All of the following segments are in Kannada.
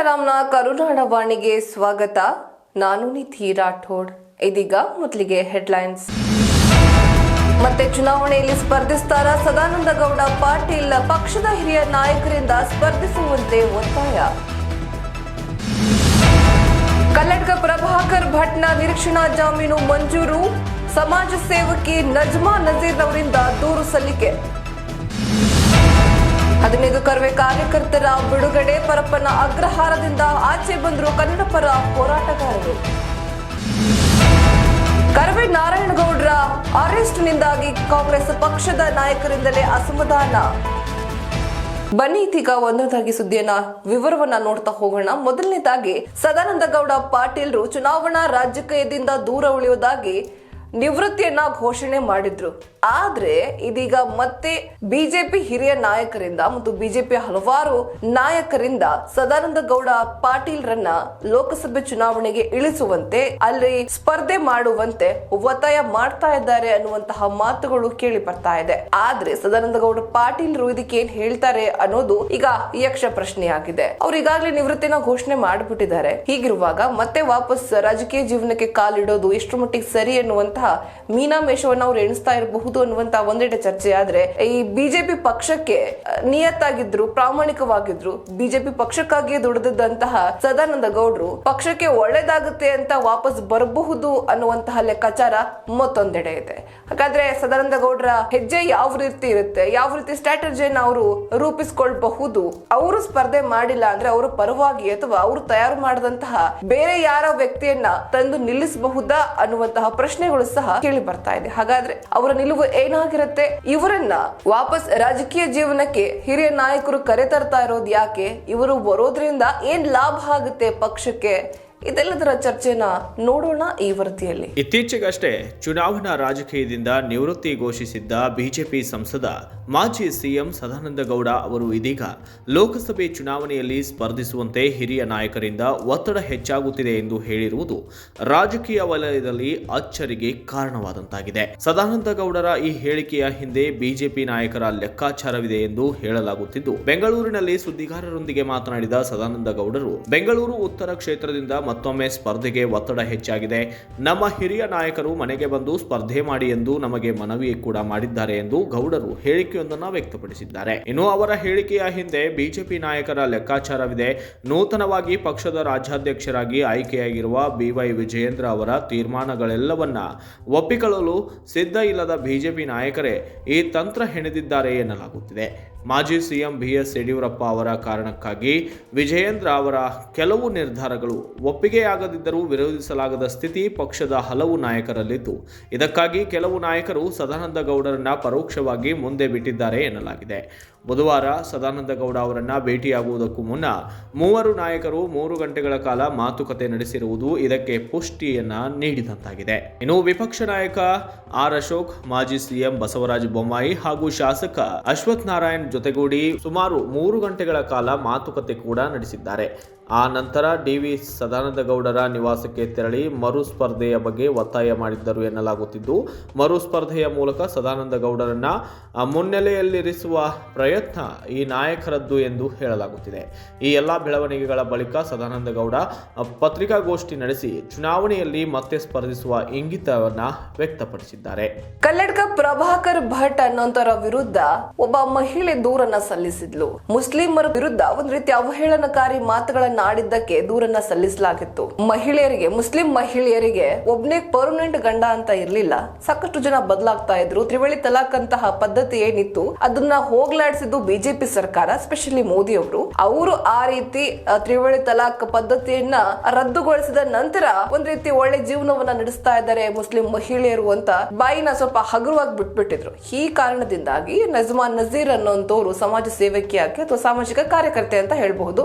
ಸಲಾಂನ ಕರುನಾಡ ವಾಣಿಗೆ ಸ್ವಾಗತ. ನಾನು ನಿಧಿ ರಾಠೋಡ್. ಇದೀಗ ಮೊದಲಿಗೆ ಹೆಡ್ಲೈನ್ಸ್. ಮತ್ತೆ ಚುನಾವಣೆಯಲ್ಲಿ ಸ್ಪರ್ಧಿಸ್ತಾರ ಸದಾನಂದ ಗೌಡ ಪಾಟೀಲ್ ಪಕ್ಷದ ಹಿರಿಯ ನಾಯಕರಿಂದ ಸ್ಪರ್ಧಿಸುವಂತೆ ಒತ್ತಾಯ. ಕಲ್ಲಡ್ಕ ಪ್ರಭಾಕರ್ ಭಟ್ನ ನಿರೀಕ್ಷಣಾ ಜಾಮೀನು ಮಂಜೂರು. ಸಮಾಜ ಸೇವಕಿ ನಜ್ಮಾ ನಜೀರ್ ಅವರಿಂದ ದೂರು ಸಲ್ಲಿಕೆ. ಹದಿನೈದು ಕರ್ವೆ ಕಾರ್ಯಕರ್ತರ ಬಿಡುಗಡೆ ಪರಪ್ಪನ ಅಗ್ರಹಾರದಿಂದ ಆಚೆ ಬಂದರು ಕನ್ನಡ ಪರ ಹೋರಾಟಗಾರರು. ಕರವೇ ನಾರಾಯಣಗೌಡರ ಅರೆಸ್ಟ್ನಿಂದಾಗಿ ಕಾಂಗ್ರೆಸ್ ಪಕ್ಷದ ನಾಯಕರಿಂದಲೇ ಅಸಮಾಧಾನ. ಬನ್ನಿ ಇದೀಗ ಒಂದೊಂದಾಗಿ ಸುದ್ದಿಯನ್ನ, ವಿವರವನ್ನ ನೋಡ್ತಾ ಹೋಗೋಣ. ಮೊದಲನೇದಾಗಿ ಸದಾನಂದ ಗೌಡ ಪಾಟೀಲ್ರು ಚುನಾವಣಾ ರಾಜಕೀಯದಿಂದ ದೂರ ಉಳಿಯುವುದಾಗಿ ನಿವೃತ್ತಿಯನ್ನ ಘೋಷಣೆ ಮಾಡಿದ್ರು. ಆದ್ರೆ ಇದೀಗ ಮತ್ತೆ ಬಿಜೆಪಿ ಹಿರಿಯ ನಾಯಕರಿಂದ ಮತ್ತು ಬಿಜೆಪಿ ಹಲವಾರು ನಾಯಕರಿಂದ ಸದಾನಂದ ಗೌಡ ಪಾಟೀಲ್ ರನ್ನ ಲೋಕಸಭೆ ಚುನಾವಣೆಗೆ ಇಳಿಸುವಂತೆ, ಅಲ್ಲಿ ಸ್ಪರ್ಧೆ ಮಾಡುವಂತೆ ಒತ್ತಾಯ ಮಾಡ್ತಾ ಇದ್ದಾರೆ ಅನ್ನುವಂತಹ ಮಾತುಗಳು ಕೇಳಿ ಬರ್ತಾ ಇದೆ. ಆದ್ರೆ ಸದಾನಂದ ಗೌಡ ಪಾಟೀಲ್ ರು ಇದಕ್ಕೆ ಏನ್ ಹೇಳ್ತಾರೆ ಅನ್ನೋದು ಈಗ ಯಕ್ಷ ಪ್ರಶ್ನೆಯಾಗಿದೆ. ಅವ್ರು ಈಗಾಗಲೇ ನಿವೃತ್ತಿನ ಘೋಷಣೆ ಮಾಡಿಬಿಟ್ಟಿದ್ದಾರೆ. ಹೀಗಿರುವಾಗ ಮತ್ತೆ ವಾಪಸ್ ರಾಜಕೀಯ ಜೀವನಕ್ಕೆ ಕಾಲಿಡೋದು ಎಷ್ಟು ಮಟ್ಟಿಗೆ ಸರಿ ಅನ್ನುವಂತಹ ಮೀನಾಮೇಷವನ್ನ ಅವ್ರು ಎಣಿಸ್ತಾ ಇರಬಹುದು ಅನ್ನುವಂತ ಒಂದೆಡೆ ಚರ್ಚೆ ಆದ್ರೆ, ಈ ಬಿಜೆಪಿ ಪಕ್ಷಕ್ಕೆ ನಿಯತ್ತಾಗಿದ್ರು, ಪ್ರಾಮಾಣಿಕವಾಗಿದ್ರು, ಬಿಜೆಪಿ ಪಕ್ಷಕ್ಕಾಗಿಯೇ ದುಡಿದಂತಹ ಸದಾನಂದ ಗೌಡ್ರು ಪಕ್ಷಕ್ಕೆ ಒಳ್ಳೇದಾಗುತ್ತೆ ಅಂತ ವಾಪಸ್ ಬರಬಹುದು ಅನ್ನುವಂತಹ ಲೆಕ್ಕಾಚಾರ ಮತ್ತೊಂದೆಡೆ ಇದೆ. ಹಾಗಾದ್ರೆ ಸದಾನಂದ ಗೌಡ್ರ ಹೆಜ್ಜೆ ಯಾವ ರೀತಿ ಇರುತ್ತೆ? ಯಾವ ರೀತಿ ಸ್ಟ್ರಾಟಜಿಯನ್ನ ಅವರು ರೂಪಿಸ್ಕೊಳ್ಬಹುದು? ಅವರು ಸ್ಪರ್ಧೆ ಮಾಡಿಲ್ಲ ಅಂದ್ರೆ ಅವರು ಪರವಾಗಿ ಅಥವಾ ಅವರು ತಯಾರು ಮಾಡಿದಂತಹ ಬೇರೆ ಯಾರ ವ್ಯಕ್ತಿಯನ್ನ ತಂದು ನಿಲ್ಲಿಸಬಹುದಾ ಅನ್ನುವಂತಹ ಪ್ರಶ್ನೆಗಳು ಸಹ ಕೇಳಿ ಬರ್ತಾ ಇದೆ. ಹಾಗಾದ್ರೆ ಅವರ ನಿಲುವು ಏನಾಗಿರುತ್ತೆ? ಇವರನ್ನ ವಾಪಸ್ ರಾಜಕೀಯ ಜೀವನಕ್ಕೆ ಹಿರಿಯ ನಾಯಕರು ಕರೆ ತರ್ತಾ ಇರೋದು ಯಾಕೆ? ಇವರು ಬರೋದ್ರಿಂದ ಏನ್ ಲಾಭ ಆಗುತ್ತೆ ಪಕ್ಷಕ್ಕೆ? ಇದೆಲ್ಲದರ ಚರ್ಚೆನ ನೋಡೋಣ ಈ ವರದಿಯಲ್ಲಿ. ಇತ್ತೀಚೆಗಷ್ಟೇ ಚುನಾವಣಾ ರಾಜಕೀಯದಿಂದ ನಿವೃತ್ತಿ ಘೋಷಿಸಿದ್ದ ಬಿಜೆಪಿ ಸಂಸದ ಮಾಜಿ ಸಿಎಂ ಸದಾನಂದ ಗೌಡ ಅವರು ಇದೀಗ ಲೋಕಸಭೆ ಚುನಾವಣೆಯಲ್ಲಿ ಸ್ಪರ್ಧಿಸುವಂತೆ ಹಿರಿಯ ನಾಯಕರಿಂದ ಒತ್ತಡ ಹೆಚ್ಚಾಗುತ್ತಿದೆ ಎಂದು ಹೇಳಿರುವುದು ರಾಜಕೀಯ ವಲಯದಲ್ಲಿ ಅಚ್ಚರಿಗೆ ಕಾರಣವಾದಂತಾಗಿದೆ. ಸದಾನಂದ ಗೌಡರ ಈ ಹೇಳಿಕೆಯ ಹಿಂದೆ ಬಿಜೆಪಿ ನಾಯಕರ ಲೆಕ್ಕಾಚಾರವಿದೆ ಎಂದು ಹೇಳಲಾಗುತ್ತಿದ್ದು, ಬೆಂಗಳೂರಿನಲ್ಲಿ ಸುದ್ದಿಗಾರರೊಂದಿಗೆ ಮಾತನಾಡಿದ ಸದಾನಂದ ಗೌಡರು ಬೆಂಗಳೂರು ಉತ್ತರ ಕ್ಷೇತ್ರದಿಂದ ಮತ್ತೊಮ್ಮೆ ಸ್ಪರ್ಧೆಗೆ ಒತ್ತಡ ಹೆಚ್ಚಾಗಿದೆ. ನಮ್ಮ ಹಿರಿಯ ನಾಯಕರು ಮನೆಗೆ ಬಂದು ಸ್ಪರ್ಧೆ ಮಾಡಿ ಎಂದು ನಮಗೆ ಮನವಿ ಕೂಡ ಮಾಡಿದ್ದಾರೆ ಎಂದು ಗೌಡರು ಹೇಳಿಕೆಯೊಂದನ್ನು ವ್ಯಕ್ತಪಡಿಸಿದ್ದಾರೆ. ಇನ್ನು ಅವರ ಹೇಳಿಕೆಯ ಹಿಂದೆ ಬಿಜೆಪಿ ನಾಯಕರ ಲೆಕ್ಕಾಚಾರವಿದೆ. ನೂತನವಾಗಿ ಪಕ್ಷದ ರಾಜ್ಯಾಧ್ಯಕ್ಷರಾಗಿ ಆಯ್ಕೆಯಾಗಿರುವ ಬಿವೈ ವಿಜಯೇಂದ್ರ ಅವರ ತೀರ್ಮಾನಗಳೆಲ್ಲವನ್ನ ಒಪ್ಪಿಕೊಳ್ಳಲು ಸಿದ್ಧ ಇಲ್ಲದ ಬಿಜೆಪಿ ನಾಯಕರೇ ಈ ತಂತ್ರ ಹೆಣೆದಿದ್ದಾರೆ ಎನ್ನಲಾಗುತ್ತಿದೆ. ಮಾಜಿ ಸಿಎಂ ಬಿಎಸ್ ಯಡಿಯೂರಪ್ಪ ಅವರ ಕಾರಣಕ್ಕಾಗಿ ವಿಜಯೇಂದ್ರ ಅವರ ಕೆಲವು ನಿರ್ಧಾರಗಳು ಒಪ್ಪಿಗೆಯಾಗದಿದ್ದರೂ ವಿರೋಧಿಸಲಾಗದ ಸ್ಥಿತಿ ಪಕ್ಷದ ಹಲವು ನಾಯಕರಲ್ಲಿತ್ತು. ಇದಕ್ಕಾಗಿ ಕೆಲವು ನಾಯಕರು ಸದಾನಂದ ಗೌಡರನ್ನ ಪರೋಕ್ಷವಾಗಿ ಮುಂದೆ ಬಿಟ್ಟಿದ್ದಾರೆ ಎನ್ನಲಾಗಿದೆ. ಬುಧವಾರ ಸದಾನಂದ ಗೌಡ ಅವರನ್ನ ಭೇಟಿಯಾಗುವುದಕ್ಕೂ ಮುನ್ನ ಮೂವರು ನಾಯಕರು ಮೂರು ಗಂಟೆಗಳ ಕಾಲ ಮಾತುಕತೆ ನಡೆಸಿರುವುದು ಇದಕ್ಕೆ ಪುಷ್ಟಿಯನ್ನ ನೀಡಿದಂತಾಗಿದೆ. ಇನ್ನು ವಿಪಕ್ಷ ನಾಯಕ ಆರ್ ಅಶೋಕ್, ಮಾಜಿ ಸಿಎಂ ಬಸವರಾಜ ಬೊಮ್ಮಾಯಿ ಹಾಗೂ ಶಾಸಕ ಅಶ್ವಥ್ ನಾರಾಯಣ್ ಜೊತೆಗೂಡಿ ಸುಮಾರು ಮೂರು ಗಂಟೆಗಳ ಕಾಲ ಮಾತುಕತೆ ಕೂಡ ನಡೆಸಿದ್ದಾರೆ. ಆ ನಂತರ ಡಿವಿ ಸದಾನಂದ ಗೌಡರ ನಿವಾಸಕ್ಕೆ ತೆರಳಿ ಮರು ಸ್ಪರ್ಧೆಯ ಬಗ್ಗೆ ಒತ್ತಾಯ ಮಾಡಿದ್ದರು ಎನ್ನಲಾಗುತ್ತಿದ್ದು ಮರು ಸ್ಪರ್ಧೆಯ ಮೂಲಕ ಸದಾನಂದ ಗೌಡರನ್ನ ಮುನ್ನೆಲೆಯಲ್ಲಿರಿಸುವ ಪ್ರಯತ್ನ ಈ ನಾಯಕರದ್ದು ಎಂದು ಹೇಳಲಾಗುತ್ತಿದೆ. ಈ ಎಲ್ಲ ಬೆಳವಣಿಗೆಗಳ ಬಳಿಕ ಸದಾನಂದ ಗೌಡ ಪತ್ರಿಕಾಗೋಷ್ಠಿ ನಡೆಸಿ ಚುನಾವಣೆಯಲ್ಲಿ ಮತ್ತೆ ಸ್ಪರ್ಧಿಸುವ ಇಂಗಿತವನ್ನ ವ್ಯಕ್ತಪಡಿಸಿದ್ದಾರೆ. ಕಲ್ಲಡ್ಕ ಪ್ರಭಾಕರ್ ಭಟ್ ಅನ್ನೋಂತರ ವಿರುದ್ಧ ಒಬ್ಬ ಮಹಿಳೆ ದೂರನ್ನ ಸಲ್ಲಿಸಿದ್ಲು. ಮುಸ್ಲಿಮರ ವಿರುದ್ಧ ಒಂದು ರೀತಿ ಅವಹೇಳನಕಾರಿ ಮಾತುಗಳನ್ನ ಆಡಿದ್ದಕ್ಕೆ ದೂರನ್ನ ಸಲ್ಲಿಸಲಾಗಿತ್ತು. ಮಹಿಳೆಯರಿಗೆ, ಮುಸ್ಲಿಂ ಮಹಿಳೆಯರಿಗೆ ಒಬ್ನೇ ಪರ್ಮನೆಂಟ್ ಗಂಡ ಅಂತ ಇರ್ಲಿಲ್ಲ. ಸಾಕಷ್ಟು ಜನ ಬದಲಾಗ್ತಾ ಇದ್ರು. ತ್ರಿವಳಿ ತಲಾಕ್ ಅಂತಹ ಪದ್ಧತಿ ಏನಿತ್ತು, ಅದನ್ನ ಹೋಗ್ಲಾಡಿಸಿದ್ದು ಬಿಜೆಪಿ ಸರ್ಕಾರ ಸ್ಪೆಷಲಿ ಮೋದಿ ಅವರು ಅವರು ಆ ರೀತಿ ತ್ರಿವಳಿ ತಲಾಕ್ ಪದ್ಧತಿಯನ್ನ ರದ್ದುಗೊಳಿಸಿದ ನಂತರ ಒಂದ್ ರೀತಿ ಒಳ್ಳೆ ಜೀವನವನ್ನ ನಡೆಸ್ತಾ ಇದ್ದಾರೆ ಮುಸ್ಲಿಂ ಮಹಿಳೆಯರು ಅಂತ ಬಾಯಿನ ಸ್ವಲ್ಪ ಹಗುರವಾಗಿ ಬಿಟ್ಬಿಟ್ಟಿದ್ರು. ಈ ಕಾರಣದಿಂದಾಗಿ ನಜ್ಮಾ ನಜೀರ್ ಅನ್ನೋಂಥವ್ರು ಸಮಾಜ ಸೇವಕಿಯಾಗಿ ಅಥವಾ ಸಾಮಾಜಿಕ ಕಾರ್ಯಕರ್ತೆ ಅಂತ ಹೇಳ್ಬಹುದು.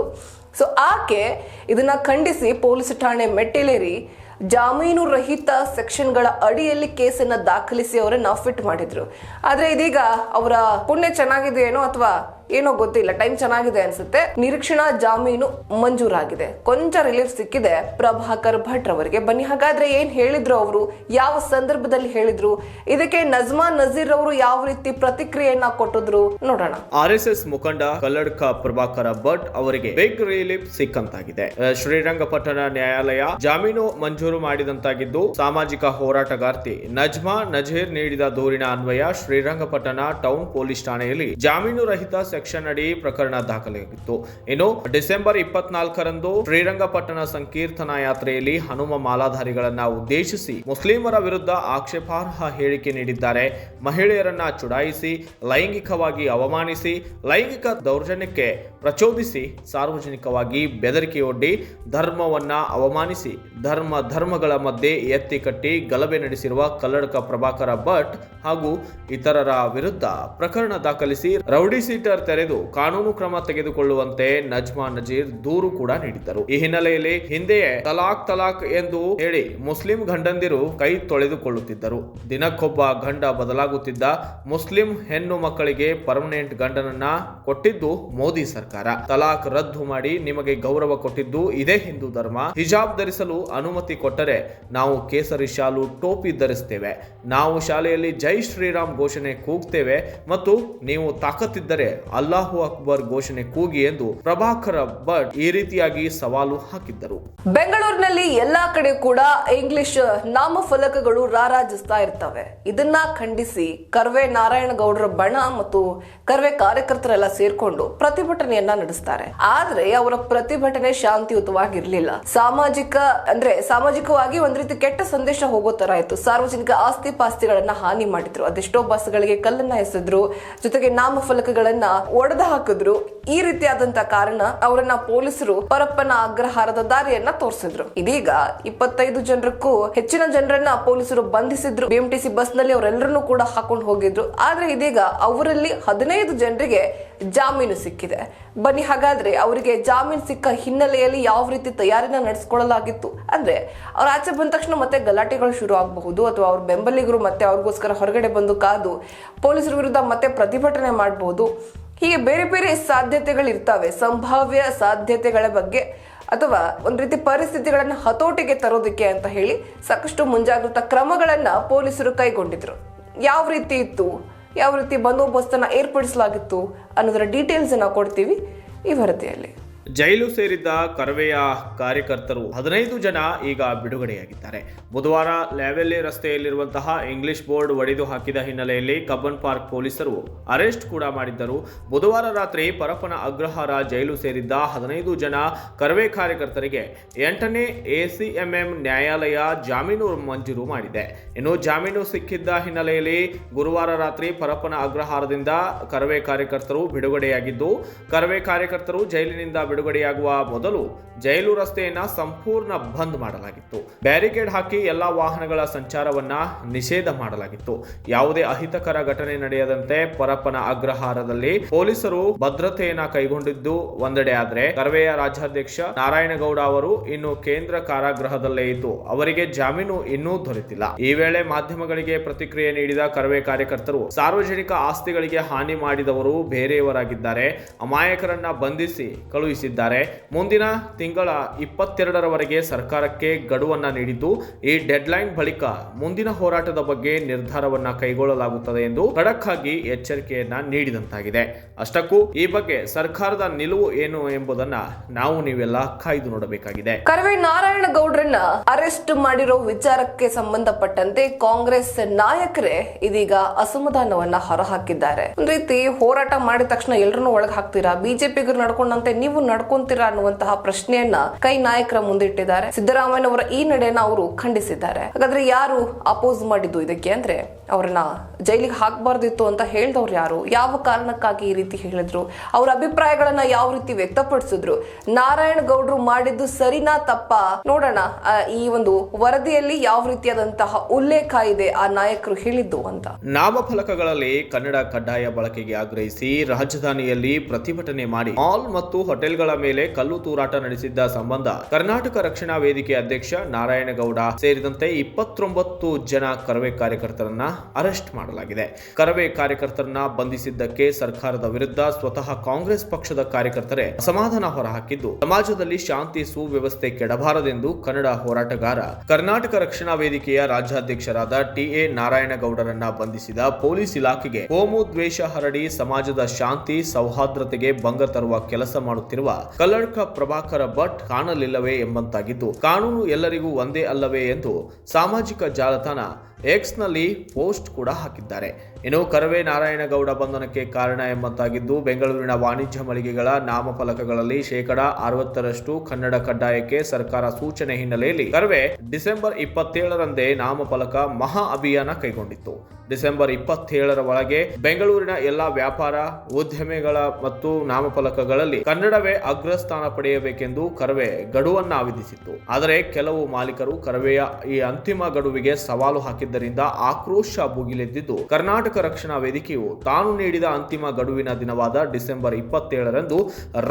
ಸೊ ಆಕೆ ಇದನ್ನ ಖಂಡಿಸಿ ಪೊಲೀಸ್ ಠಾಣೆ ಮೆಟ್ಟಿಲೇರಿ ಜಾಮೀನು ರಹಿತ ಸೆಕ್ಷನ್ಗಳ ಅಡಿಯಲ್ಲಿ ಕೇಸನ್ನ ದಾಖಲಿಸಿ ಅವರನ್ನ ಫಿಟ್ ಮಾಡಿದ್ರು. ಆದ್ರೆ ಇದೀಗ ಅವರ ಪುಣ್ಯ ಚೆನ್ನಾಗಿದೆಯೇನೋ ಅಥವಾ ಏನೋ ಗೊತ್ತಿಲ್ಲ ಟೈಮ್ ಚೆನ್ನಾಗಿದೆ ಅನ್ಸುತ್ತೆ. ನಿರೀಕ್ಷಣಾ ಜಾಮೀನು ಮಂಜೂರಾಗಿದೆ. ಕೊಂಚ ರಿಲೀಫ್ ಸಿಕ್ಕಿದೆ ಪ್ರಭಾಕರ್ ಭಟ್ ರವರಿಗೆ. ಬನ್ನಿ, ಹಾಗಾದ್ರೆ ಏನ್ ಹೇಳಿದ್ರು ಅವರು? ಯಾವ ಸಂದರ್ಭದಲ್ಲಿ ಹೇಳಿದ್ರು? ಇದಕ್ಕೆ ನಜ್ಮಾ ನಜೀರ್ ಅವರು ಯಾವ ರೀತಿ ಪ್ರತಿಕ್ರಿಯೆಯನ್ನ ಕೊಟ್ಟಿದ್ರು? ನೋಡೋಣ. ಎಸ್ ಮುಖಂಡ ಕಲ್ಲಡ್ಕ ಪ್ರಭಾಕರ ಭಟ್ ಅವರಿಗೆ ಬಿಗ್ ರಿಲೀಫ್ ಸಿಕ್ಕಂತಾಗಿದೆ. ಶ್ರೀರಂಗಪಟ್ಟಣ ನ್ಯಾಯಾಲಯ ಜಾಮೀನು ಮಂಜೂರು ಮಾಡಿದಂತಾಗಿದ್ದು, ಸಾಮಾಜಿಕ ಹೋರಾಟಗಾರ್ತಿ ನಜ್ಮಾ ನಜೀರ್ ನೀಡಿದ ದೂರಿನ ಅನ್ವಯ ಶ್ರೀರಂಗಪಟ್ಟಣ ಟೌನ್ ಪೊಲೀಸ್ ಠಾಣೆಯಲ್ಲಿ ಜಾಮೀನು ರಹಿತ ಸೆಕ್ಷನ್ ಅಡಿ ಪ್ರಕರಣ ದಾಖಲಾಗಿತ್ತು. ಇನ್ನು ಡಿಸೆಂಬರ್ ಇಪ್ಪತ್ನಾಲ್ಕರಂದು ಶ್ರೀರಂಗಪಟ್ಟಣ ಸಂಕೀರ್ತನಾ ಯಾತ್ರೆಯಲ್ಲಿ ಹನುಮ ಮಾಲಾಧಾರಿಗಳನ್ನ ಉದ್ದೇಶಿಸಿ ಮುಸ್ಲಿಮರ ವಿರುದ್ಧ ಆಕ್ಷೇಪಾರ್ಹ ಹೇಳಿಕೆ ನೀಡಿದ್ದಾರೆ. ಮಹಿಳೆಯರನ್ನ ಚುಡಾಯಿಸಿ, ಲೈಂಗಿಕವಾಗಿ ಅವಮಾನಿಸಿ, ಲೈಂಗಿಕ ದೌರ್ಜನ್ಯಕ್ಕೆ ಪ್ರಚೋದಿಸಿ, ಸಾರ್ವಜನಿಕವಾಗಿ ಬೆದರಿಕೆಯೊಡ್ಡಿ, ಧರ್ಮವನ್ನ ಅವಮಾನಿಸಿ, ಧರ್ಮ ಧರ್ಮಗಳ ಮಧ್ಯೆ ಎತ್ತಿ ಕಟ್ಟಿ ಗಲಭೆ ನಡೆಸಿರುವ ಕಲ್ಲಡಕ ಪ್ರಭಾಕರ ಭಟ್ ಹಾಗೂ ಇತರರ ವಿರುದ್ಧ ಪ್ರಕರಣ ದಾಖಲಿಸಿ ರೌಡಿ ಸೀಟರ್ ತೆರೆದು ಕಾನೂನು ಕ್ರಮ ತೆಗೆದುಕೊಳ್ಳುವಂತೆ ನಜ್ಮಾ ನಜೀರ್ ದೂರು ಕೂಡ ನೀಡಿದ್ದರು. ಈ ಹಿನ್ನೆಲೆಯಲ್ಲಿ ಹಿಂದೆಯೇ ತಲಾಕ್ ತಲಾಕ್ ಎಂದು ಹೇಳಿ ಮುಸ್ಲಿಂ ಗಂಡಂದಿರು ಕೈ ತೊಳೆದುಕೊಳ್ಳುತ್ತಿದ್ದರು. ದಿನಕ್ಕೊಬ್ಬ ಗಂಡ ಬದಲಾಗುತ್ತಿದ್ದ ಮುಸ್ಲಿಂ ಹೆಣ್ಣು ಮಕ್ಕಳಿಗೆ ಪರ್ಮನೆಂಟ್ ಗಂಡನನ್ನ ಕೊಟ್ಟಿದ್ದು ಮೋದಿ ಸರ್ಕಾರ. ತಲಾಕ್ ರದ್ದು ಮಾಡಿ ನಿಮಗೆ ಗೌರವ ಕೊಟ್ಟಿದ್ದು ಇದೇ ಹಿಂದೂ ಧರ್ಮ. ಹಿಜಾಬ್ ಧರಿಸಲು ಅನುಮತಿ ಕೊಟ್ಟರೆ ನಾವು ಕೇಸರಿ ಶಾಲು, ಟೋಪಿ ಧರಿಸ್ತೇವೆ. ನಾವು ಶಾಲೆಯಲ್ಲಿ ಜೈ ಶ್ರೀರಾಮ್ ಘೋಷಣೆ ಕೂಗ್ತೇವೆ ಮತ್ತು ನೀವು ತಾಕತ್ತಿದ್ದರೆ ಅಲ್ಲಾಹು ಅಕ್ಬರ್ ಘೋಷಣೆ ಕೂಗಿ ಎಂದು ಪ್ರಭಾಕರ ಭಟ್ ಈ ರೀತಿಯಾಗಿ ಸವಾಲು ಹಾಕಿದ್ದರು. ಬೆಂಗಳೂರಿನಲ್ಲಿ ಎಲ್ಲಾ ಕಡೆ ಕೂಡ ಇಂಗ್ಲಿಷ್ ನಾಮಫಲಕಗಳು ರಾರಾಜಿಸ್ತಾ ಇರ್ತವೆ. ಇದನ್ನ ಖಂಡಿಸಿ ಕರ್ವೆ ನಾರಾಯಣ ಗೌಡರ ಬಣ ಮತ್ತು ಕರ್ವೆ ಕಾರ್ಯಕರ್ತರೆಲ್ಲ ಸೇರ್ಕೊಂಡು ಪ್ರತಿಭಟನೆಯನ್ನ ನಡೆಸ್ತಾರೆ. ಆದ್ರೆ ಅವರ ಪ್ರತಿಭಟನೆ ಶಾಂತಿಯುತವಾಗಿರ್ಲಿಲ್ಲ. ಸಾಮಾಜಿಕ ಅಂದ್ರೆ ಸಾಮಾಜಿಕವಾಗಿ ಒಂದ್ ರೀತಿ ಕೆಟ್ಟ ಸಂದೇಶ ಹೋಗೋ ತರ ಇತ್ತು. ಸಾರ್ವಜನಿಕ ಆಸ್ತಿ ಪಾಸ್ತಿಗಳನ್ನ ಹಾನಿ ಮಾಡಿದ್ರು. ಅದೆಷ್ಟೋ ಬಸ್ಗಳಿಗೆ ಕಲ್ಲನ್ನ ಎಸೆದ್ರು. ಜೊತೆಗೆ ನಾಮಫಲಕಗಳನ್ನ ಒಡೆದು ಹಾಕಿದ್ರು. ಈ ರೀತಿಯಾದಂತ ಕಾರಣ ಅವರನ್ನ ಪೊಲೀಸರು ಪರಪ್ಪನ ಅಗ್ರಹಾರದ ದಾರಿಯನ್ನ ತೋರಿಸಿದ್ರು. ಇದೀಗ ಇಪ್ಪತ್ತೈದು ಜನರಕ್ಕೂ ಹೆಚ್ಚಿನ ಜನರನ್ನ ಪೊಲೀಸರು ಬಂಧಿಸಿದ್ರು. ಬಿಎಂಟಿಸಿ ಬಸ್ನಲ್ಲಿ ಅವರೆಲ್ಲರನ್ನೂ ಕೂಡ ಹಾಕೊಂಡು ಹೋಗಿದ್ರು. ಆದ್ರೆ ಇದೀಗ ಅವರಲ್ಲಿ ಹದಿನೈದು ಜನರಿಗೆ ಜಾಮೀನು ಸಿಕ್ಕಿದೆ. ಬನ್ನಿ, ಹಾಗಾದ್ರೆ ಅವರಿಗೆ ಜಾಮೀನು ಸಿಕ್ಕ ಹಿನ್ನೆಲೆಯಲ್ಲಿ ಯಾವ ರೀತಿ ತಯಾರಿನ ನಡೆಸ್ಕೊಳ್ಳಲಾಗಿತ್ತು? ಅಂದ್ರೆ ಅವ್ರ ಆಚೆ ಬಂದ ತಕ್ಷಣ ಮತ್ತೆ ಗಲಾಟೆಗಳು ಶುರು ಆಗಬಹುದು, ಅಥವಾ ಅವ್ರ ಬೆಂಬಲಿಗರು ಮತ್ತೆ ಅವ್ರಿಗೋಸ್ಕರ ಹೊರಗಡೆ ಬಂದು ಕಾದು ಪೊಲೀಸರ ವಿರುದ್ಧ ಮತ್ತೆ ಪ್ರತಿಭಟನೆ ಮಾಡಬಹುದು. ಹೀಗೆ ಬೇರೆ ಬೇರೆ ಸಾಧ್ಯತೆಗಳು ಇರ್ತವೆ ಸಂಭಾವ್ಯ ಸಾಧ್ಯತೆಗಳ ಬಗ್ಗೆ ಅಥವಾ ಒಂದು ರೀತಿ ಪರಿಸ್ಥಿತಿಗಳನ್ನು ಹತೋಟಿಗೆ ತರೋದಕ್ಕೆ ಅಂತ ಹೇಳಿ ಸಾಕಷ್ಟು ಮುಂಜಾಗ್ರತಾ ಕ್ರಮಗಳನ್ನು ಪೊಲೀಸರು ಕೈಗೊಂಡಿದ್ರು. ಯಾವ ರೀತಿ ಇತ್ತು? ಯಾವ ರೀತಿ ಬಂದೋಬಸ್ತನ್ನು ಏರ್ಪಡಿಸಲಾಗಿತ್ತು ಅನ್ನೋದರ ಡೀಟೇಲ್ಸನ್ನು ಕೊಡ್ತೀವಿ ಈ ವರದಿಯಲ್ಲಿ. ಜೈಲು ಸೇರಿದ್ದ ಕರವೆಯ ಕಾರ್ಯಕರ್ತರು ಹದಿನೈದು ಜನ ಈಗ ಬಿಡುಗಡೆಯಾಗಿದ್ದಾರೆ. ಬುಧವಾರ ಲ್ಯಾವೆಲ್ಲಿ ರಸ್ತೆಯಲ್ಲಿರುವಂತಹ ಇಂಗ್ಲಿಷ್ ಬೋರ್ಡ್ ಒಡೆದು ಹಾಕಿದ ಹಿನ್ನೆಲೆಯಲ್ಲಿ ಕಬ್ಬನ್ ಪಾರ್ಕ್ ಪೊಲೀಸರು ಅರೆಸ್ಟ್ ಕೂಡ ಮಾಡಿದ್ದರು. ಬುಧವಾರ ರಾತ್ರಿ ಪರಪ್ಪನ ಅಗ್ರಹಾರ ಜೈಲು ಸೇರಿದ್ದ ಹದಿನೈದು ಜನ ಕರವೆ ಕಾರ್ಯಕರ್ತರಿಗೆ ಎಂಟನೇ ಎಸಿಎಂಎಂ ನ್ಯಾಯಾಲಯ ಜಾಮೀನು ಮಂಜೂರು ಮಾಡಿದೆ. ಇನ್ನು ಜಾಮೀನು ಸಿಕ್ಕಿದ್ದ ಹಿನ್ನೆಲೆಯಲ್ಲಿ ಗುರುವಾರ ರಾತ್ರಿ ಪರಪ್ಪನ ಅಗ್ರಹಾರದಿಂದ ಕರವೆ ಕಾರ್ಯಕರ್ತರು ಬಿಡುಗಡೆಯಾಗಿದ್ದು, ಕರವೆ ಕಾರ್ಯಕರ್ತರು ಜೈಲಿನಿಂದ ಬಿಡುಗಡೆಯಾಗುವ ಮೊದಲು ಜೈಲು ರಸ್ತೆಯನ್ನ ಸಂಪೂರ್ಣ ಬಂದ್ ಮಾಡಲಾಗಿತ್ತು. ಬ್ಯಾರಿಕೇಡ್ ಹಾಕಿ ಎಲ್ಲಾ ವಾಹನಗಳ ಸಂಚಾರವನ್ನ ನಿಷೇಧ ಮಾಡಲಾಗಿತ್ತು. ಯಾವುದೇ ಅಹಿತಕರ ಘಟನೆ ನಡೆಯದಂತೆ ಪರಪ್ಪನ ಅಗ್ರಹಾರದಲ್ಲಿ ಪೊಲೀಸರು ಭದ್ರತೆಯನ್ನ ಕೈಗೊಂಡಿದ್ದು ಒಂದೆಡೆ ಆದ್ರೆ ಕರವೆಯ ರಾಜ್ಯಾಧ್ಯಕ್ಷ ನಾರಾಯಣಗೌಡ ಅವರು ಇನ್ನು ಕೇಂದ್ರ ಕಾರಾಗೃಹದಲ್ಲೇ ಇದ್ದು ಅವರಿಗೆ ಜಾಮೀನು ಇನ್ನೂ ದೊರೆತಿಲ್ಲ. ಈ ವೇಳೆ ಮಾಧ್ಯಮಗಳಿಗೆ ಪ್ರತಿಕ್ರಿಯೆ ನೀಡಿದ ಕರವೇ ಕಾರ್ಯಕರ್ತರು ಸಾರ್ವಜನಿಕ ಆಸ್ತಿಗಳಿಗೆ ಹಾನಿ ಮಾಡಿದವರು ಬೇರೆಯವರಾಗಿದ್ದಾರೆ. ಅಮಾಯಕರನ್ನ ಬಂಧಿಸಿ ಕಳುಹಿಸಿದ್ದಾರೆ ಮುಂದಿನ ತಿಂಗಳ ಇಪ್ಪತ್ತೆರಡರವರೆಗೆ ಸರ್ಕಾರಕ್ಕೆ ಗಡುವನ್ನು ನೀಡಿದ್ದು, ಈ ಡೆಡ್ಲೈನ್ ಬಳಿಕ ಮುಂದಿನ ಹೋರಾಟದ ಬಗ್ಗೆ ನಿರ್ಧಾರವನ್ನು ಕೈಗೊಳ್ಳಲಾಗುತ್ತದೆ ಎಂದು ಖಡಕ್ ಆಗಿ ಎಚ್ಚರಿಕೆಯನ್ನ ನೀಡಿದಂತಾಗಿದೆ. ಅಷ್ಟಕ್ಕೂ, ಈ ಬಗ್ಗೆ ಸರ್ಕಾರದ ನಿಲುವು ಏನು ಎಂಬುದನ್ನ ನಾವು ನೀವೆಲ್ಲ ಕಾಯ್ದು ನೋಡಬೇಕಾಗಿದೆ. ನಾರಾಯಣ ಗೌಡ್ರನ್ನ ಅರೆಸ್ಟ್ ಮಾಡಿರೋ ವಿಚಾರಕ್ಕೆ ಸಂಬಂಧಪಟ್ಟಂತೆ ಕಾಂಗ್ರೆಸ್ ನಾಯಕರೇ ಇದೀಗ ಅಸಮಾಧಾನವನ್ನ ಹೊರಹಾಕಿದ್ದಾರೆ. ಒಂದ್ ರೀತಿ ಹೋರಾಟ ಮಾಡಿದ ತಕ್ಷಣ ಎಲ್ಲರನ್ನೂ ಒಳಗ್ ಹಾಕ್ತೀರಾ? ಬಿಜೆಪಿಗರು ನಡ್ಕೊಂಡಂತೆ ನೀವು ನಡ್ಕೊಂತೀರಾ ಅನ್ನುವಂತಹ ಪ್ರಶ್ನೆಯನ್ನ ಕೈ ನಾಯಕರ ಮುಂದಿಟ್ಟಿದ್ದಾರೆ ಸಿದ್ದರಾಮಯ್ಯನವರ ಈ ನಡೆಯನ್ನ ಅವರು ಖಂಡಿಸಿದ್ದಾರೆ. ಹಾಗಾದ್ರೆ ಯಾರು ಅಪೋಸ್ ಮಾಡಿದ್ದು ಇದಕ್ಕೆ ಅಂದ್ರೆ ಅವ್ರನ್ನ ಜೈಲಿಗೆ ಹಾಕಬಾರ್ದಿತ್ತು ಅಂತ ಹೇಳ್ದವ್ರು ಯಾರು? ಯಾವ ಕಾರಣಕ್ಕಾಗಿ ಈ ರೀತಿ ಹೇಳಿದ್ರು? ಅವ್ರ ಅಭಿಪ್ರಾಯಗಳನ್ನ ಯಾವ ರೀತಿ ವ್ಯಕ್ತಪಡಿಸಿದ್ರು? ನಾರಾಯಣ ಗೌಡ್ರು ಮಾಡಿದ್ದು ಸರಿನಾ ತಪ್ಪ? ನೋಡೋಣ. ಈ ಒಂದು ವರದಿಯಲ್ಲಿ ಯಾವ ರೀತಿಯಾದಂತಹ ಉಲ್ಲೇಖ ಇದೆ ಆ ನಾಯಕರು ಹೇಳಿದ್ದು ಅಂತ. ನಾಮಫಲಕಗಳಲ್ಲಿ ಕನ್ನಡ ಕಡ್ಡಾಯ ಬಳಕೆಗೆ ಆಗ್ರಹಿಸಿ ರಾಜಧಾನಿಯಲ್ಲಿ ಪ್ರತಿಭಟನೆ ಮಾಡಿ ಮಾಲ್ ಮತ್ತು ಹೋಟೆಲ್ಗಳ ಮೇಲೆ ಕಲ್ಲು ತೂರಾಟ ನಡೆಸಿದ್ದ ಸಂಬಂಧ ಕರ್ನಾಟಕ ರಕ್ಷಣಾ ವೇದಿಕೆ ಅಧ್ಯಕ್ಷ ನಾರಾಯಣಗೌಡ ಸೇರಿದಂತೆ ಇಪ್ಪತ್ತೊಂಬತ್ತು ಜನ ಕರವೇ ಕಾರ್ಯಕರ್ತರನ್ನ ಅರೆಸ್ಟ್ ಮಾಡಲಾಗಿದೆ. ಕರವೇ ಕಾರ್ಯಕರ್ತರನ್ನ ಬಂಧಿಸಿದ್ದಕ್ಕೆ ಸರ್ಕಾರದ ವಿರುದ್ಧ ಸ್ವತಃ ಕಾಂಗ್ರೆಸ್ ಪಕ್ಷದ ಕಾರ್ಯಕರ್ತರೇ ಅಸಮಾಧಾನ ಹೊರಹಾಕಿದ್ದು, ಸಮಾಜದಲ್ಲಿ ಶಾಂತಿ ಸುವ್ಯವಸ್ಥೆ ಕೆಡಬಾರದೆಂದು ಕನ್ನಡ ಹೋರಾಟಗಾರ, ಕರ್ನಾಟಕ ರಕ್ಷಣಾ ವೇದಿಕೆಯ ರಾಜ್ಯಾಧ್ಯಕ್ಷರಾದ ಟಿಎ ನಾರಾಯಣಗೌಡರನ್ನ ಬಂಧಿಸಿದ ಪೊಲೀಸ್ ಇಲಾಖೆಗೆ ಕೋಮು ದ್ವೇಷ ಹರಡಿ ಸಮಾಜದ ಶಾಂತಿ ಸೌಹಾರ್ದತೆಗೆ ಭಂಗ ತರುವ ಕೆಲಸ ಮಾಡುತ್ತಿರುವ ಕಲ್ಲಡ್ಕ ಪ್ರಭಾಕರ ಭಟ್ ಕಾಣಲಿಲ್ಲವೇ ಎಂಬಂತಾಗಿದ್ದು, ಕಾನೂನು ಎಲ್ಲರಿಗೂ ಒಂದೇ ಅಲ್ಲವೇ ಎಂದು ಸಾಮಾಜಿಕ ಜಾಲತಾಣ ಎಕ್ಸ್ನಲ್ಲಿ ಪೋಸ್ಟ್ ಕೂಡ ಹಾಕಿದ್ದಾರೆ. ಇನ್ನು ಕರವೇ ನಾರಾಯಣಗೌಡ ಬಂಧನಕ್ಕೆ ಕಾರಣ ಎಂಬಂತಾಗಿದ್ದು, ಬೆಂಗಳೂರಿನ ವಾಣಿಜ್ಯ ಮಳಿಗೆಗಳ ನಾಮಫಲಕಗಳಲ್ಲಿ ಶೇಕಡ ಅರವತ್ತರಷ್ಟು ಕನ್ನಡ ಕಡ್ಡಾಯಕ್ಕೆ ಸರ್ಕಾರ ಸೂಚನೆ ಹಿನ್ನೆಲೆಯಲ್ಲಿ ಕರವೇ ಡಿಸೆಂಬರ್ ಇಪ್ಪತ್ತೇಳರಂದೇ ನಾಮಫಲಕ ಮಹಾ ಅಭಿಯಾನ ಕೈಗೊಂಡಿತ್ತು. ಡಿಸೆಂಬರ್ ಇಪ್ಪತ್ತೇಳರ ಒಳಗೆ ಬೆಂಗಳೂರಿನ ಎಲ್ಲಾ ವ್ಯಾಪಾರ, ಉದ್ಯಮಿಗಳ ಮತ್ತು ನಾಮಫಲಕಗಳಲ್ಲಿ ಕನ್ನಡವೇ ಅಗ್ರಸ್ಥಾನ ಪಡೆಯಬೇಕೆಂದು ಕರವೇ ಗಡುವನ್ನ ವಿಧಿಸಿತ್ತು. ಆದರೆ ಕೆಲವು ಮಾಲೀಕರು ಕರವೆಯ ಈ ಅಂತಿಮ ಗಡುವಿಗೆ ಸವಾಲು ಹಾಕಿದ್ದರಿಂದ ಆಕ್ರೋಶ ಭುಗಿಲೆದ್ದಿದ್ದು, ಕರ್ನಾಟಕ ರಕ್ಷಣಾ ವೇದಿಕೆಯು ತಾನು ನೀಡಿದ ಅಂತಿಮ ಗಡುವಿನ ದಿನವಾದ ಡಿಸೆಂಬರ್ ಇಪ್ಪತ್ತೇಳರಂದು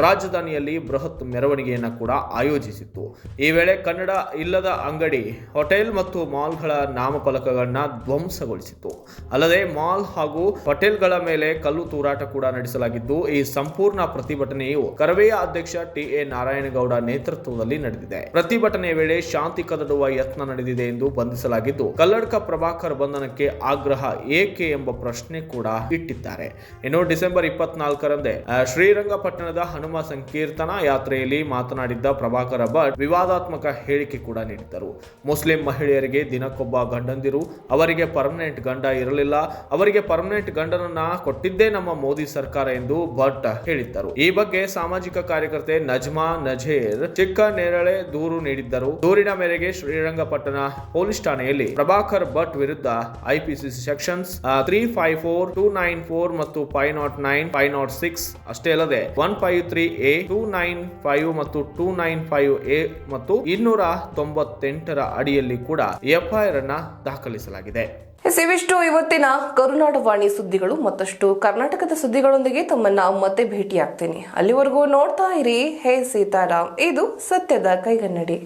ರಾಜಧಾನಿಯಲ್ಲಿ ಬೃಹತ್ ಮೆರವಣಿಗೆಯನ್ನು ಕೂಡ ಆಯೋಜಿಸಿತ್ತು. ಈ ವೇಳೆ ಕನ್ನಡ ಇಲ್ಲದ ಅಂಗಡಿ, ಹೋಟೆಲ್ ಮತ್ತು ಮಾಲ್ಗಳ ನಾಮಫಲಕಗಳನ್ನ ಧ್ವಂಸಗೊಳಿಸಿತ್ತು. ಅಲ್ಲದೆ ಮಾಲ್ ಹಾಗೂ ಹೋಟೆಲ್ಗಳ ಮೇಲೆ ಕಲ್ಲು ತೂರಾಟ ಕೂಡ ನಡೆಸಲಾಗಿದ್ದು, ಈ ಸಂಪೂರ್ಣ ಪ್ರತಿಭಟನೆಯು ಕರವೆಯ ಅಧ್ಯಕ್ಷ ಟಿ ಎ ನಾರಾಯಣಗೌಡ ನೇತೃತ್ವದಲ್ಲಿ ನಡೆದಿದೆ. ಪ್ರತಿಭಟನೆಯ ವೇಳೆ ಶಾಂತಿ ಕದಡುವ ಯತ್ನ ನಡೆದಿದೆ ಎಂದು ಬಂಧಿಸಲಾಗಿದ್ದು, ಕಲ್ಲಡ್ಕ ಪ್ರಭಾಕರ್ ಬಂಧನಕ್ಕೆ ಆಗ್ರಹ ಏಕೆ ಎಂಬ ಪ್ರಶ್ನೆ ಕೂಡ ಇಟ್ಟಿದ್ದಾರೆ. ಇನ್ನು ಡಿಸೆಂಬರ್ ಇಪ್ಪತ್ನಾಲ್ಕರಂದೇ ಶ್ರೀರಂಗಪಟ್ಟಣದ ಹನುಮ ಸಂಕೀರ್ತನಾ ಯಾತ್ರೆಯಲ್ಲಿ ಮಾತನಾಡಿದ್ದ ಪ್ರಭಾಕರ ಭಟ್ ವಿವಾದಾತ್ಮಕ ಹೇಳಿಕೆ ಕೂಡ ನೀಡಿದ್ದರು. ಮುಸ್ಲಿಂ ಮಹಿಳೆಯರಿಗೆ ದಿನಕ್ಕೊಬ್ಬ ಗಂಡಂದಿರು, ಅವರಿಗೆ ಪರ್ಮನೆಂಟ್ ಗಂಡ ಇರಲಿಲ್ಲ. ಅವರಿಗೆ ಪರ್ಮನೆಂಟ್ ಗಂಡನನ್ನ ಕೊಟ್ಟಿದ್ದೇ ನಮ್ಮ ಮೋದಿ ಸರ್ಕಾರ ಎಂದು ಭಟ್ ಹೇಳಿದ್ದರು. ಈ ಬಗ್ಗೆ ಸಾಮಾಜಿಕ ಕಾರ್ಯಕರ್ತೆ ನಜ್ಮಾ ನಜೇರ್ ಚಿಕ್ಕ ನೇರಳೆ ದೂರು ನೀಡಿದ್ದರು. ದೂರಿನ ಮೇರೆಗೆ ಶ್ರೀರಂಗಪಟ್ಟಣ ಪೊಲೀಸ್ ಠಾಣೆಯಲ್ಲಿ ಪ್ರಭಾಕರ್ ಭಟ್ ವಿರುದ್ಧ IPC sections three five four two nine four ಮತ್ತು five nought nine five nought six ಅಷ್ಟೇ ಅಲ್ಲದೆ one five three A two nine five ಮತ್ತು ಟೂ ನೈನ್ ಫೈವ್ ಎ ಮತ್ತು ಇನ್ನೂರ ತೊಂಬತ್ತೆಂಟರ ಅಡಿಯಲ್ಲಿ ಕೂಡ ಎಫ್ಐಆರ್ ಅನ್ನ ದಾಖಲಿಸಲಾಗಿದೆ. ಇವಿಷ್ಟು ಇವತ್ತಿನ ಕರುನಾಡ ವಾಣಿ ಸುದ್ದಿಗಳು ಮತ್ತಷ್ಟು ಕರ್ನಾಟಕದ ಸುದ್ದಿಗಳೊಂದಿಗೆ ತಮ್ಮನ್ನ ಮತ್ತೆ ಭೇಟಿಯಾಗ್ತೀನಿ. ಅಲ್ಲಿವರೆಗೂ ನೋಡ್ತಾ ಇರಿ, ಹೇ ಸೀತಾರಾಮ್. ಇದು ಸತ್ಯದ ಕೈಗನ್ನಡಿ.